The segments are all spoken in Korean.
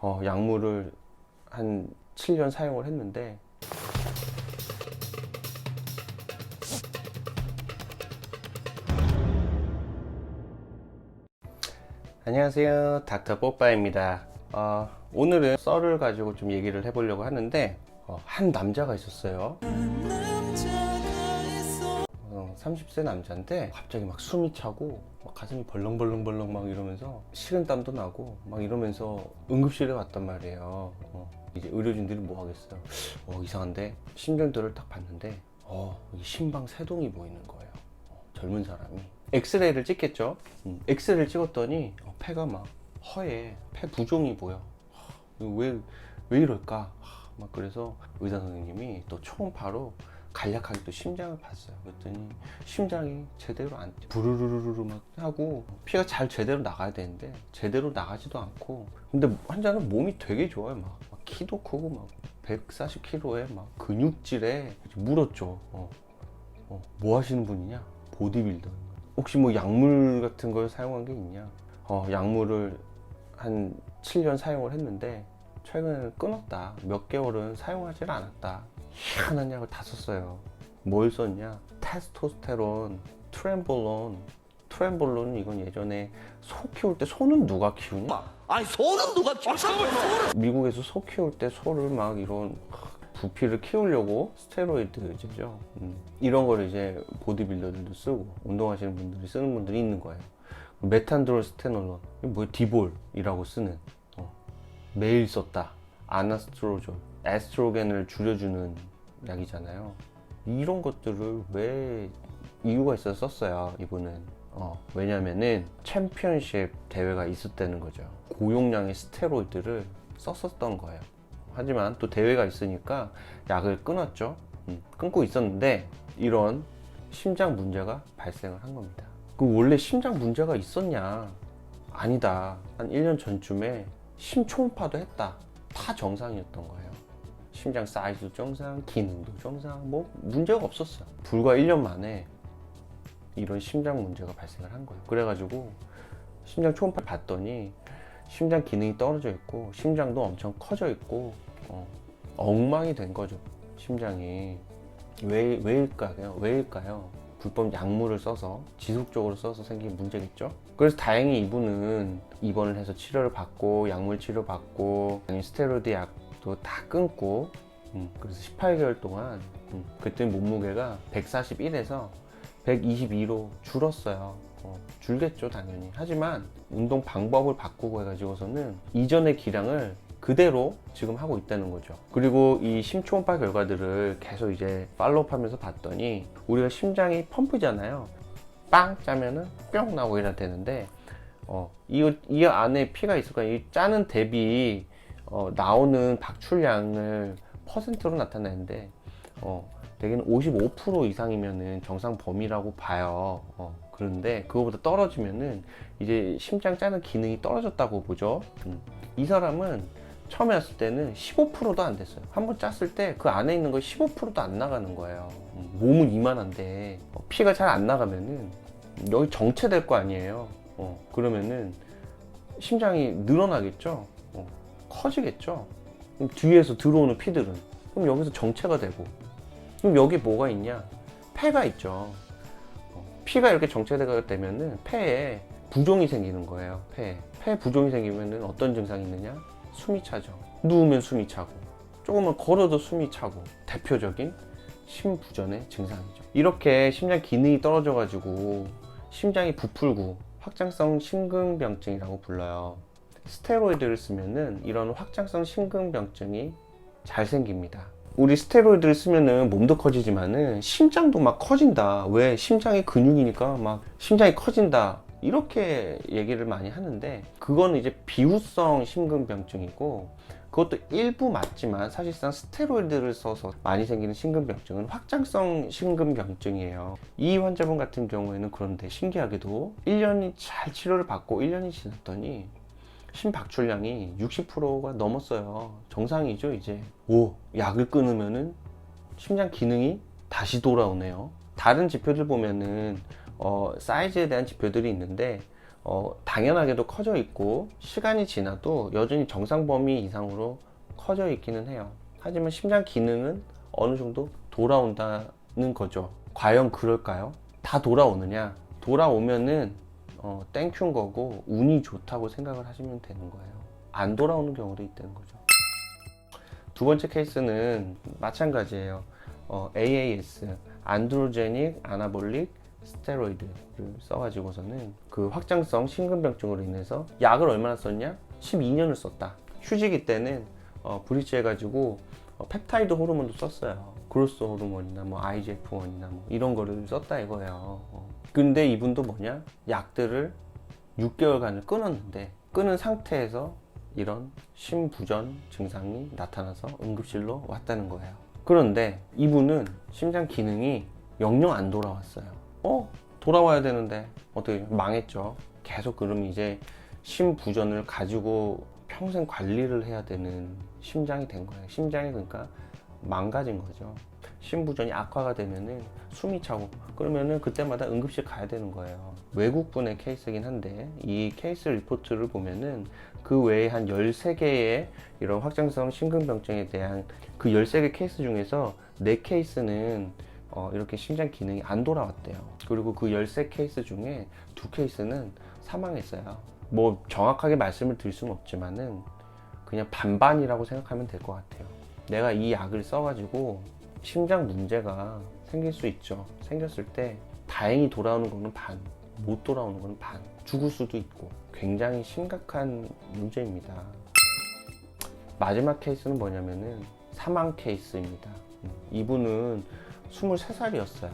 어, 약물을 한 7년 사용을 했는데 안녕하세요. 닥터 뽀빠입니다. 어, 오늘은 썰을 가지고 좀 얘기를 해보려고 하는데 어, 한 남자가 있었어요 어, 30세 남자인데 갑자기 막 숨이 차고 막 가슴이 벌렁벌렁벌렁 막 이러면서 식은땀도 나고 막 이러면서 응급실에 왔단 말이에요. 어, 이제 의료진들이 뭐 하겠어요? 어, 이상한데 심전도를 딱 봤는데 어, 심방 세동이 보이는 거예요. 어, 젊은 사람이 엑스레이를 찍겠죠. 음, 엑스레이를 찍었더니 어, 폐가 막 허해 폐 부종이 보여. 왜왜 이럴까? 하, 막 그래서 의사 선생님이 또 초음파로 간략하게 또 심장을 봤어요. 그랬더니 심장이 제대로 안 부르르르르 막 하고 피가 잘 제대로 나가야 되는데 제대로 나가지도 않고 근데 환자는 몸이 되게 좋아요. 막, 막 키도 크고 막 140kg에 막 근육질에 물었죠. 어. 어, 뭐 하시는 분이냐? 보디빌더. 혹시 뭐 약물 같은 걸 사용한 게 있냐? 어, 약물을 한 7년 사용을 했는데 최근에는 끊었다. 몇 개월은 사용하지 않았다. 희한한 약을 다 썼어요. 뭘 썼냐? 테스토스테론, 트렘볼론. 트렘볼론은 이건 예전에 소 키울 때 소는 누가 키우냐? 아니 소는 누가 키우는 미국에서 소 키울 때 소를 막 이런 부피를 키우려고 스테로이드죠. 음. 이런 거를 이제 보디빌더들도 쓰고 운동하시는 분들이 쓰는 분들이 있는 거예요. 메탄드로스테놀론, 이거 뭐야? 디볼이라고 쓰는 어. 매일 썼다. 아나스트로졸, 에스트로겐을 줄여주는 약이잖아요. 이런 것들을 왜 이유가 있어서 썼어요, 이분은. 어, 왜냐면은 챔피언십 대회가 있었다는 거죠. 고용량의 스테로이드를 썼었던 거예요. 하지만 또 대회가 있으니까 약을 끊었죠. 음, 끊고 있었는데 이런 심장 문제가 발생을 한 겁니다. 그 원래 심장 문제가 있었냐? 아니다. 한 1년 전쯤에 심초음파도 했다. 다 정상이었던 거예요. 심장 사이즈도 정상, 기능도 정상, 뭐 문제가 없었어요. 불과 1년 만에 이런 심장 문제가 발생을 한 거예요. 그래가지고 심장 초음파 봤더니 심장 기능이 떨어져 있고 심장도 엄청 커져 있고 어, 엉망이 된 거죠. 심장이 왜 왜일까요? 왜일까요? 불법 약물을 써서 지속적으로 써서 생긴 문제겠죠. 그래서 다행히 이분은 입원을 해서 치료를 받고 약물 치료 받고 아니 스테로이드 약 도다 끊고 음, 그래서 18개월 동안 음, 그때 몸무게가 141에서 122로 줄었어요. 어, 줄겠죠 당연히. 하지만 운동 방법을 바꾸고 해가지고서는 이전의 기량을 그대로 지금 하고 있다는 거죠. 그리고 이 심초음파 결과들을 계속 이제 팔로우하면서 봤더니 우리가 심장이 펌프잖아요. 빵 짜면은 뿅 나오고 이래야 되는데 어, 이, 이 안에 피가 있을 거야. 이 짜는 대비 어, 나오는 박출량을 퍼센트로 나타내는데 어, 대개는 55% 이상이면은 정상 범위라고 봐요. 어, 그런데 그거보다 떨어지면은 이제 심장 짜는 기능이 떨어졌다고 보죠. 음. 이 사람은 처음에 왔을 때는 15%도 안 됐어요. 한 번 짰을 때 그 안에 있는 거 15%도 안 나가는 거예요. 음, 몸은 이만한데 어, 피가 잘 안 나가면은 여기 정체될 거 아니에요. 어, 그러면은 심장이 늘어나겠죠. 어, 커지겠죠. 그럼 뒤에서 들어오는 피들은 그럼 여기서 정체가 되고 그럼 여기 뭐가 있냐? 폐가 있죠. 어, 피가 이렇게 정체되게 되면은 폐에 부종이 생기는 거예요. 폐에. 폐 부종이 생기면은 어떤 증상이 있느냐? 숨이 차죠. 누우면 숨이 차고, 조금만 걸어도 숨이 차고, 대표적인 심부전의 증상이죠. 이렇게 심장 기능이 떨어져 가지고 심장이 부풀고 확장성 심근병증이라고 불러요. 스테로이드를 쓰면은 이런 확장성 심근병증이 잘 생깁니다. 우리 스테로이드를 쓰면은 몸도 커지지만은 심장도 막 커진다. 왜? 심장이 근육이니까 막 심장이 커진다. 이렇게 얘기를 많이 하는데 그거는 이제 비후성 심근병증이고 그것도 일부 맞지만 사실상 스테로이드를 써서 많이 생기는 심근병증은 확장성 심근병증이에요. 이 환자분 같은 경우에는 그런데 신기하게도 1년이 잘 치료를 받고 1년이 지났더니 심박출량이 60%가 넘었어요. 정상이죠, 이제. 오, 약을 끊으면은 심장 기능이 다시 돌아오네요. 다른 지표들 보면은 어, 사이즈에 대한 지표들이 있는데 어, 당연하게도 커져 있고 시간이 지나도 여전히 정상 범위 이상으로 커져 있기는 해요. 하지만 심장 기능은 어느 정도 돌아온다는 거죠. 과연 그럴까요? 다 돌아오느냐? 돌아오면은 어, 땡큐인 거고 운이 좋다고 생각을 하시면 되는 거예요. 안 돌아오는 경우도 있다는 거죠. 두 번째 케이스는 마찬가지예요. 어, AAS, 안드로제닉 아나볼릭 스테로이드를 써가지고서는 그 확장성 심근병증으로 인해서 약을 얼마나 썼냐? 12년을 썼다. 휴지기 때는 어, 브릿지 해가지고 어, 펩타이드 호르몬도 썼어요. 그로스 호르몬이나 뭐 IGF-1이나 뭐 이런 거를 썼다 이거예요. 어. 근데 이분도 뭐냐? 약들을 6개월간을 끊었는데 끊은 상태에서 이런 심부전 증상이 나타나서 응급실로 왔다는 거예요. 그런데 이분은 심장 기능이 영영 안 돌아왔어요. 어? 돌아와야 되는데 어떻게 망했죠. 계속 그럼 이제 심부전을 가지고 평생 관리를 해야 되는 심장이 된 거예요. 심장이 그러니까 망가진 거죠. 심부전이 악화가 되면은 숨이 차고 그러면은 그때마다 응급실 가야 되는 거예요. 외국분의 케이스긴 한데 이 케이스 리포트를 보면은 그 외에 한 13개의 이런 확장성 심근병증에 대한 그 13개 케이스 중에서 4케이스는 어, 이렇게 심장 기능이 안 돌아왔대요. 그리고 그 13 케이스 중에 두 케이스는 사망했어요. 뭐 정확하게 말씀을 드릴 수는 없지만은 그냥 반반이라고 생각하면 될 것 같아요. 내가 이 약을 써가지고 심장 문제가 생길 수 있죠. 생겼을 때 다행히 돌아오는 거는 반, 못 돌아오는 거는 반. 죽을 수도 있고 굉장히 심각한 문제입니다. 마지막 케이스는 뭐냐면은 사망 케이스입니다. 음, 이분은 23살이었어요.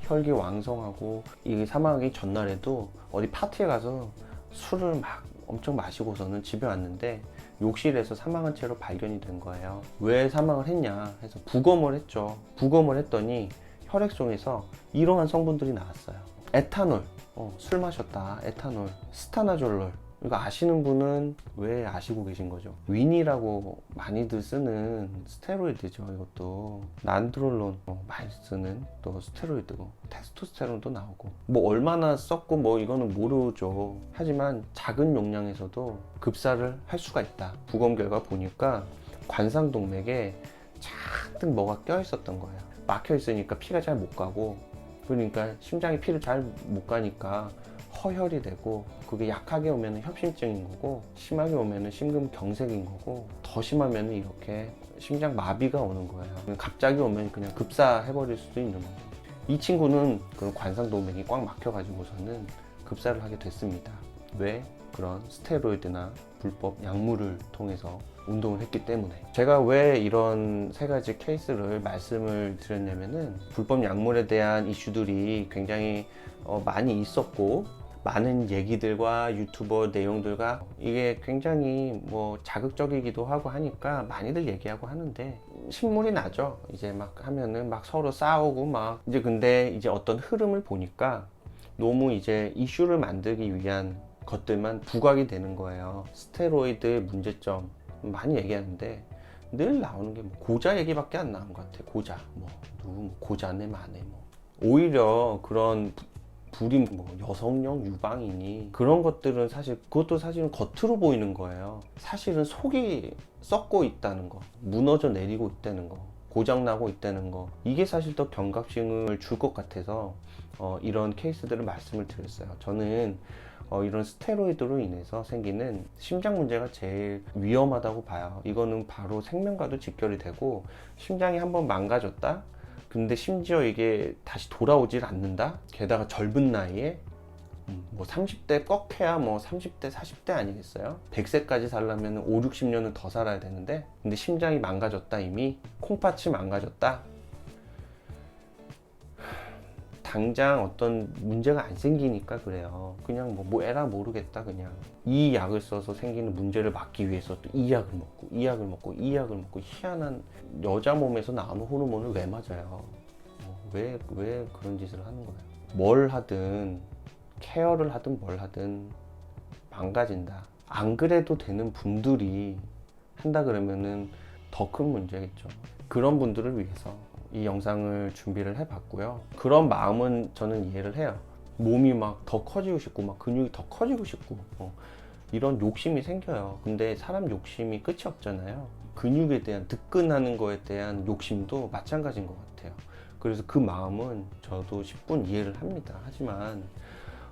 혈기 왕성하고 이 사망하기 전날에도 어디 파티에 가서 술을 막 엄청 마시고서는 집에 왔는데 욕실에서 사망한 채로 발견이 된 거예요. 왜 사망을 했냐 해서 부검을 했죠. 부검을 했더니 혈액종에서 이러한 성분들이 나왔어요. 에탄올, 어, 술 마셨다. 에탄올, 스타나졸롤. 이거 아시는 분은 왜 아시고 계신 거죠? 윈이라고 많이들 쓰는 스테로이드죠. 이것도 난드롤론 어, 많이 쓰는 또 스테로이드고 테스토스테론도 나오고 뭐 얼마나 썼고 뭐 이거는 모르죠. 하지만 작은 용량에서도 급사를 할 수가 있다. 부검 결과 보니까 관상동맥에 잔뜩 뭐가 껴 있었던 거예요. 막혀 있으니까 피가 잘 못 가고 그러니까 심장이 피를 잘 못 가니까 허혈이 되고 그게 약하게 오면 협심증인 거고 심하게 오면 심근경색인 거고 더 심하면 이렇게 심장 마비가 오는 거예요. 갑자기 오면 그냥 급사해버릴 수도 있는 거죠. 이 친구는 그런 관상동맥이 꽉 막혀가지고서는 급사를 하게 됐습니다. 왜? 그런 스테로이드나 불법 약물을 통해서 운동을 했기 때문에 제가 왜 이런 세 가지 케이스를 말씀을 드렸냐면은 불법 약물에 대한 이슈들이 굉장히 어, 많이 있었고 많은 얘기들과 유튜버 내용들과 이게 굉장히 뭐 자극적이기도 하고 하니까 많이들 얘기하고 하는데 신물이 나죠. 이제 막 하면은 막 서로 싸우고 막 이제 근데 이제 어떤 흐름을 보니까 너무 이제 이슈를 만들기 위한 것들만 부각이 되는 거예요. 스테로이드의 문제점 많이 얘기하는데 늘 나오는 게 뭐 고자 얘기밖에 안 나온 것 같아. 고자 뭐 누구 뭐 고자네 마네 뭐 오히려 그런 불임 뭐 여성용 유방이니 그런 것들은 사실 그것도 사실은 겉으로 보이는 거예요. 사실은 속이 썩고 있다는 거, 무너져 내리고 있다는 거, 고장 나고 있다는 거 이게 사실 더 경각심을 줄 것 같아서 어, 이런 케이스들을 말씀을 드렸어요. 저는 어, 이런 스테로이드로 인해서 생기는 심장 문제가 제일 위험하다고 봐요. 이거는 바로 생명과도 직결이 되고 심장이 한번 망가졌다. 근데 심지어 이게 다시 돌아오질 않는다? 게다가 젊은 나이에 음, 뭐 30대 꺾 해야 뭐 30대, 40대 아니겠어요? 100세까지 살려면 5, 60년은 더 살아야 되는데 근데 심장이 망가졌다 이미 콩팥이 망가졌다 당장 어떤 문제가 안 생기니까 그래요. 그냥 뭐, 뭐 에라 모르겠다 그냥 이 약을 써서 생기는 문제를 막기 위해서 또 이 약을 먹고 이 약을 먹고 이 약을 먹고 희한한 여자 몸에서 나오는 호르몬을 왜 맞아요? 왜왜 그런 짓을 하는 거예요? 뭘 하든 케어를 하든 뭘 하든 망가진다. 안 그래도 되는 분들이 한다 그러면은 더 큰 문제겠죠. 그런 분들을 위해서 이 영상을 준비를 해봤고요. 그런 마음은 저는 이해를 해요. 몸이 막 더 커지고 싶고 막 근육이 더 커지고 싶고 어, 이런 욕심이 생겨요. 근데 사람 욕심이 끝이 없잖아요. 근육에 대한 득근하는 거에 대한 욕심도 마찬가지인 것 같아요. 그래서 그 마음은 저도 10분 이해를 합니다. 하지만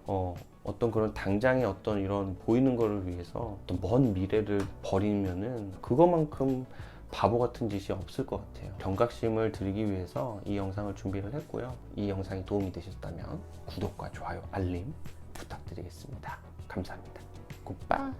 어, 어떤 그런 당장의 어떤 이런 보이는 거를 위해서 어떤 먼 미래를 버리면은 그거만큼 바보 같은 짓이 없을 것 같아요. 경각심을 드리기 위해서 이 영상을 준비를 했고요. 이 영상이 도움이 되셨다면 구독과 좋아요, 알림 부탁드리겠습니다. 감사합니다. 굿바이!